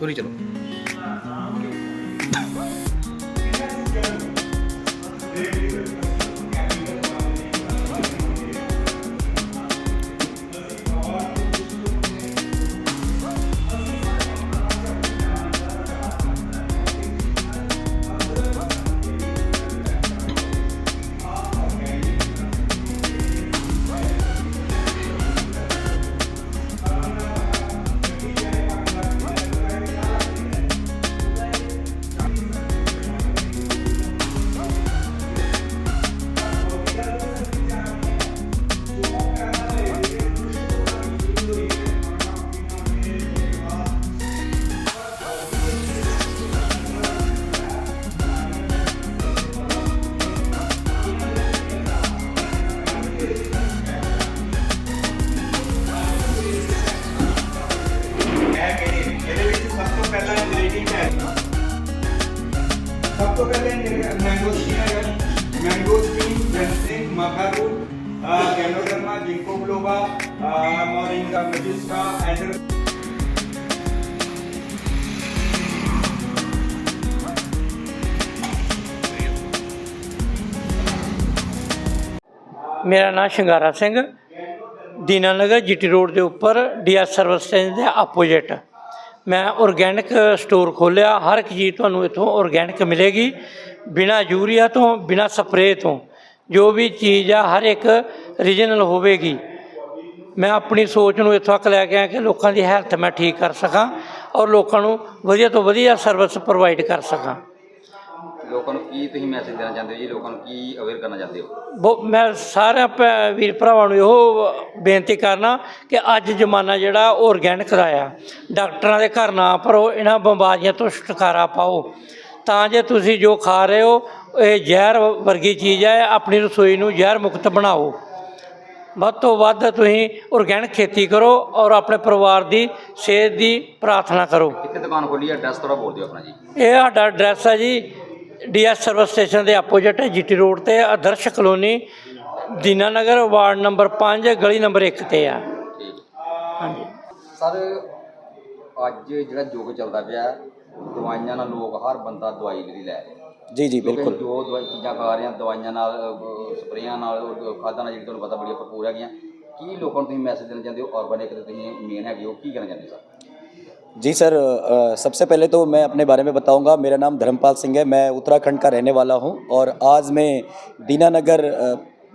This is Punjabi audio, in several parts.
取り入れ મેંગોસ્ટીન મેંગોસ્ટીન ફ્રેન્ક મખરૂટ કેનોગર્ન મા દીકોગલોબા મોરિંગા મજીસા એન્ડર મેરા ના શંગારા સિંહ દિનાનગર જીટી રોડ દે ઉપર ડીએસ સર્વિસ સ્ટેશન દે ઓપોઝિટ ਮੈਂ ਆਰਗੈਨਿਕ ਸਟੋਰ ਖੋਲਿਆ ਹਰ ਇੱਕ ਚੀਜ਼ ਤੁਹਾਨੂੰ ਇੱਥੋਂ ਆਰਗੈਨਿਕ ਮਿਲੇਗੀ ਬਿਨਾ ਯੂਰੀਆ ਤੋਂ ਬਿਨਾ ਸਪਰੇਅ ਤੋਂ ਜੋ ਵੀ ਚੀਜ਼ ਆ ਹਰ ਇੱਕ ਰੀਜਨਲ ਹੋਵੇਗੀ ਮੈਂ ਆਪਣੀ ਸੋਚ ਨੂੰ ਇੱਥੋਂ ਤੱਕ ਲੈ ਕੇ ਆਇਆ ਕਿ ਲੋਕਾਂ ਦੀ ਹੈਲਥ ਮੈਂ ਠੀਕ ਕਰ ਸਕਾਂ ਔਰ ਲੋਕਾਂ ਨੂੰ ਵਧੀਆ ਤੋਂ ਵਧੀਆ ਸਰਵਿਸ ਪ੍ਰੋਵਾਈਡ ਕਰ ਸਕਾਂ ਲੋਕਾਂ ਨੂੰ ਕੀ ਤੁਸੀਂ ਮੈਸੇਜ ਦੇਣਾ ਚਾਹੁੰਦੇ ਹੋ ਜੀ ਲੋਕਾਂ ਨੂੰ ਕੀ ਅਵੇਅਰ ਕਰਨਾ ਚਾਹੁੰਦੇ ਹੋ ਮੈਂ ਸਾਰਿਆਂ ਵੀਰ ਭਰਾਵਾਂ ਨੂੰ ਇਹੋ ਬੇਨਤੀ ਕਰਨਾ ਕਿ ਅੱਜ ਜ਼ਮਾਨਾ ਜਿਹੜਾ ਔਰਗੈਨਿਕ ਦਾ ਆ ਡਾਕਟਰਾਂ ਦੇ ਘਰ ਨਾ ਪਰੋ ਇਹਨਾਂ ਬਿਮਾਰੀਆਂ ਤੋਂ ਛੁਟਕਾਰਾ ਪਾਓ ਤਾਂ ਜੇ ਤੁਸੀਂ ਜੋ ਖਾ ਰਹੇ ਹੋ ਇਹ ਜ਼ਹਿਰ ਵਰਗੀ ਚੀਜ਼ ਹੈ ਆਪਣੀ ਰਸੋਈ ਨੂੰ ਜ਼ਹਿਰ ਮੁਕਤ ਬਣਾਓ ਵੱਧ ਤੋਂ ਵੱਧ ਤੁਸੀਂ ਔਰਗੈਨਿਕ ਖੇਤੀ ਕਰੋ ਔਰ ਆਪਣੇ ਪਰਿਵਾਰ ਦੀ ਸਿਹਤ ਦੀ ਪ੍ਰਾਰਥਨਾ ਕਰੋ ਕਿੱਥੇ ਦੁਕਾਨ ਖੋਲੀ ਐ ਐਡਰੈਸ ਥੋੜਾ ਬੋਲ ਦਿਓ ਆਪਣਾ ਜੀ ਇਹ ਸਾਡਾ ਐਡਰੈਸ ਹੈ ਜੀ ਡੀਐਸ ਸਰਵਿਸ ਸਟੇਸ਼ਨ ਦੇ ਆਪੋਜ਼ਿਟ ਜੀਟੀ ਰੋਡ ਤੇ Adarsh colony Nagar ward number 5 ਗਲੀ ਨੰਬਰ 1 ਤੇ ਆ ਹਾਂਜੀ ਸਰ ਅੱਜ ਜਿਹੜਾ ਯੁੱਗ ਚੱਲਦਾ ਪਿਆ ਦਵਾਈਆਂ ਨਾਲ ਲੋਕ ਹਰ ਬੰਦਾ ਦਵਾਈ ਲਈ ਲੈ ਰਿਹਾ ਜੀ ਜੀ ਬਿਲਕੁਲ ਜੋ ਦਵਾਈ ਚੀਜ਼ਾਂ ਖਾ ਰਹੇ ਆ ਦਵਾਈਆਂ ਨਾਲ ਸਪਰੇਆਂ ਨਾਲ ਖਾਦਾਂ ਨਾਲ ਜਿਹੜੀ ਤੁਹਾਨੂੰ ਪਤਾ ਬੜੀਆਂ ਭਰਪੂਰ ਹੈਗੀਆਂ ਕੀ ਲੋਕਾਂ ਨੂੰ ਤੁਸੀਂ ਮੈਸੇਜ ਦੇਣਾ ਚਾਹੁੰਦੇ ਹੋ ਆਰਗੈਨਿਕ ਤੇ ਤੁਸੀਂ ਮੇਨ ਹੈਗੇ ਹੋ ਕੀ ਕਹਿਣਾ ਚਾਹੁੰਦੇ ਸਰ जी सर सबसे पहले तो मैं अपने बारे में बताऊंगा मेरा नाम धर्मपाल सिंह है मैं उत्तराखंड का रहने वाला हूं और आज मैं दीनानगर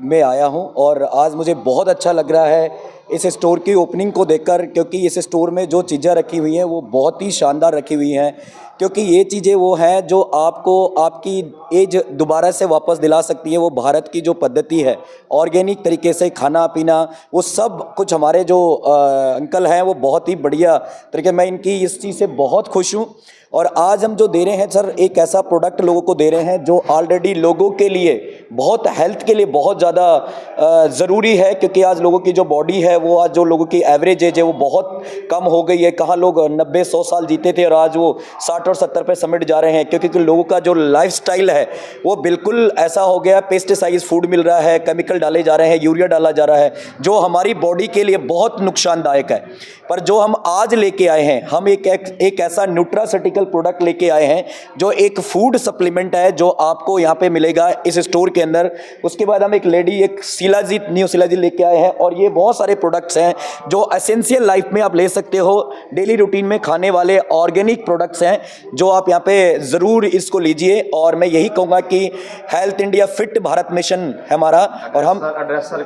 में आया हूं और आज मुझे बहुत अच्छा लग रहा है इस स्टोर की ओपनिंग को देखकर क्योंकि इस स्टोर में जो चीज़ें रखी हुई हैं वो बहुत ही शानदार रखी हुई हैं क्योंकि ये चीज़ें वो हैं जो आपको आपकी एज दोबारा से वापस दिला सकती है वो भारत की जो पद्धति है ऑर्गेनिक तरीके से खाना पीना वो सब कुछ हमारे जो आ, अंकल हैं वो बहुत ही बढ़िया तरीके मैं इनकी इस चीज़ से बहुत खुश हूँ और आज हम जो दे रहे हैं सर एक ऐसा प्रोडक्ट लोगों को दे रहे हैं जो ऑलरेडी लोगों के लिए बहुत हेल्थ के लिए बहुत ज़्यादा ज़रूरी है क्योंकि आज लोगों की जो बॉडी है है वो आज जो लोगों की एवरेज एज है वो बहुत कम हो गई है कहाँ लोग नब्बे सौ साल जीते थे और आज वो साठ और सत्तर पे समेट जा रहे हैं क्योंकि तो लोगों का जो लाइफ है वो बिल्कुल ऐसा हो गया पेस्टिसाइड फूड मिल रहा है केमिकल डाले जा रहे हैं यूरिया डाला जा रहा है जो हमारी बॉडी के लिए बहुत नुकसानदायक है पर जो हम आज लेके आए हैं हम एक एक, एक ऐसा न्यूट्रासिटिकल प्रोडक्ट लेके आए हैं जो एक फूड सप्लीमेंट है जो आपको यहाँ पे मिलेगा इस स्टोर के अंदर उसके बाद हम एक लेडी एक शिलाजीत न्यू शिलाजीत लेके आए हैं और ये बहुत सारे प्रोडक्ट्स हैं जो असेंशियल लाइफ में आप ले सकते हो डेली रूटीन में खाने वाले ऑर्गेनिक प्रोडक्ट्स हैं जो आप यहाँ पे ज़रूर इसको लीजिए और मैं यही कहूँगा कि health India fit Bharat mission है हमारा और हम एड्रेस सर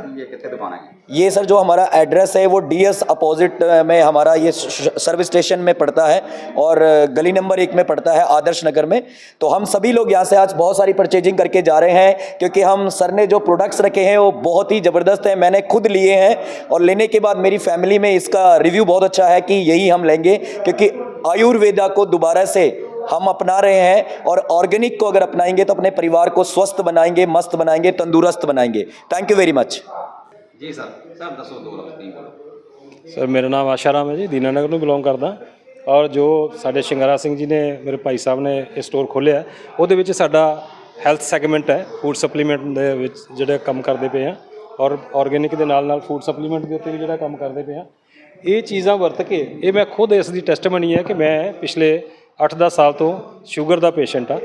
ये सर जो हमारा एड्रेस है वो डी एस अपोजिट में हमारा ये सर्विस स्टेशन में पड़ता है और गली नंबर एक में पड़ता है आदर्श नगर में तो हम सभी लोग यहाँ से आज बहुत सारी परचेजिंग करके जा रहे हैं क्योंकि हम सर ने जो प्रोडक्ट्स रखे हैं वो बहुत ही ज़बरदस्त हैं मैंने खुद लिए हैं और लेने के बाद मेरी फैमिली में इसका रिव्यू बहुत अच्छा है कि यही हम लेंगे क्योंकि आयुर्वेदा को दोबारा से हम अपना रहे हैं और ऑर्गेनिक को अगर अपनाएंगे तो अपने परिवार को स्वस्थ बनाएंगे मस्त बनाएंगे तंदुरुस्त बनाएंगे थैंक यू वेरी मच जी सर सर दसो दो ਸਰ ਮੇਰਾ ਨਾਮ ਆਸ਼ਾਰਾਮ ਹੈ ਜੀ ਦੀਨਾਨਗਰ ਨੂੰ और जो साढ़े शिंगारा सिंह जी ने मेरे भाई साहब ने स्टोर खोलिया ਇਹ ਸਟੋਰ ਖੋਲ੍ਹਿਆ ਉਹਦੇ ਵਿੱਚ ਸਾਡਾ ਹੈਲਥ ਸੈਗਮੈਂਟ ਹੈ ਫੂਡ ਸਪਲੀਮੈਂਟ ਦੇ ਵਿੱਚ ਔਰ ਆਰਗੇਨਿਕ ਦੇ ਨਾਲ ਨਾਲ ਫੂਡ ਸਪਲੀਮੈਂਟ ਦੇ ਉੱਤੇ ਵੀ ਜਿਹੜਾ ਕੰਮ ਕਰਦੇ ਪਿਆ ਇਹ ਚੀਜ਼ਾਂ ਵਰਤ ਕੇ ਇਹ ਮੈਂ ਖੁਦ ਇਸ ਦੀ ਟੈਸਟਮਨੀ ਹੈ ਕਿ ਮੈਂ ਪਿਛਲੇ 8-10 ਸਾਲ ਤੋਂ ਸ਼ੂਗਰ ਦਾ ਪੇਸ਼ੈਂਟ ਆ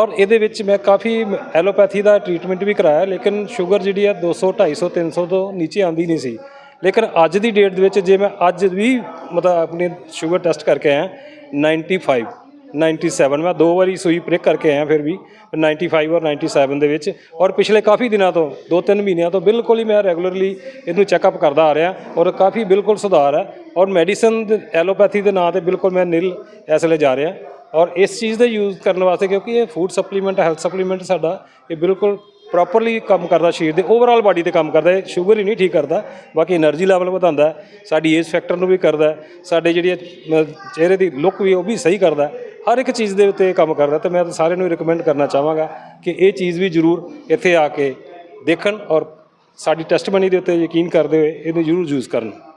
ਔਰ ਇਹਦੇ ਵਿੱਚ ਮੈਂ ਕਾਫੀ ਐਲੋਪੈਥੀ ਦਾ ਟ੍ਰੀਟਮੈਂਟ ਵੀ ਕਰਾਇਆ ਲੇਕਿਨ ਸ਼ੂਗਰ ਜਿਹੜੀ ਆ 200 250 300 ਤੋਂ ਨੀਚੇ ਆਂਦੀ ਨਹੀਂ ਸੀ ਲੇਕਿਨ ਅੱਜ ਦੀ ਡੇਟ ਦੇ ਵਿੱਚ ਜੇ ਮੈਂ ਅੱਜ ਵੀ ਮਤਲਬ ਆਪਣੇ ਸ਼ੂਗਰ ਟੈਸਟ ਕਰਕੇ ਆਇਆ 95 97 ਮੈਂ ਦੋ ਵਾਰੀ ਸੂਈ ਪ੍ਰਿਕ ਕਰਕੇ ਆਇਆ ਫਿਰ ਵੀ 95 ਔਰ 97 ਦੇ ਵਿੱਚ ਔਰ ਪਿਛਲੇ ਕਾਫੀ ਦਿਨਾਂ ਤੋਂ ਦੋ ਤਿੰਨ ਮਹੀਨਿਆਂ ਤੋਂ ਬਿਲਕੁਲ ਹੀ ਮੈਂ ਰੈਗੂਲਰਲੀ ਇਹਨੂੰ ਚੈੱਕਅਪ ਕਰਦਾ ਆ ਰਿਹਾ ਔਰ ਕਾਫੀ ਬਿਲਕੁਲ ਸੁਧਾਰ ਹੈ ਔਰ ਮੈਡੀਸਨ ਐਲੋਪੈਥੀ ਦੇ ਨਾਂ ਤੇ ਬਿਲਕੁਲ ਮੈਂ ਨਿਲ ਇਸ ਲਈ ਜਾ ਰਿਹਾ ਔਰ ਇਸ ਚੀਜ਼ ਦੇ ਯੂਜ਼ ਕਰਨ ਵਾਸਤੇ ਕਿਉਂਕਿ ਇਹ ਫੂਡ ਸਪਲੀਮੈਂਟ ਹੈਲਥ ਸਪਲੀਮੈਂਟ ਸਾਡਾ ਇਹ ਬਿਲਕੁਲ ਪ੍ਰੋਪਰਲੀ ਕੰਮ ਕਰਦਾ ਸ਼ਰੀਰ ਦੇ ਓਵਰਆਲ ਬਾਡੀ ਤੇ ਕੰਮ ਕਰਦਾ ਹੈ 슈ਗਰ ਹੀ ਨਹੀਂ ਠੀਕ ਕਰਦਾ ਬਾਕੀ એનર્ਜੀ ਲੈਵਲ ਵਧਾਉਂਦਾ ਸਾਡੀ ਏਜ ਫੈਕਟਰ ਨੂੰ ਵੀ ਕਰਦਾ ਸਾਡੇ ਜਿਹੜੀ ਚਿਹਰੇ ਦੀ ਲੁੱਕ ਵੀ ਉਹ ਵੀ ਸਹੀ ਕਰਦਾ ਹਰ ਇੱਕ ਚੀਜ਼ ਦੇ ਉੱਤੇ ਕੰਮ ਕਰਦਾ ਤੇ ਮੈਂ ਤਾਂ ਸਾਰਿਆਂ ਨੂੰ ਰეკਮੈਂਡ ਕਰਨਾ ਚਾਹਾਂਗਾ ਕਿ ਇਹ ਚੀਜ਼ ਵੀ ਜ਼ਰੂਰ ਇੱਥੇ ਆ ਕੇ ਦੇਖਣ ਔਰ ਸਾਡੀ ਟੈਸਟਮਨੀ ਦੇ ਉੱਤੇ ਯਕੀਨ ਕਰਦੇ ਹੋਏ ਇਹਨੂੰ ਜ਼ਰੂਰ ਯੂਜ਼ ਕਰਨ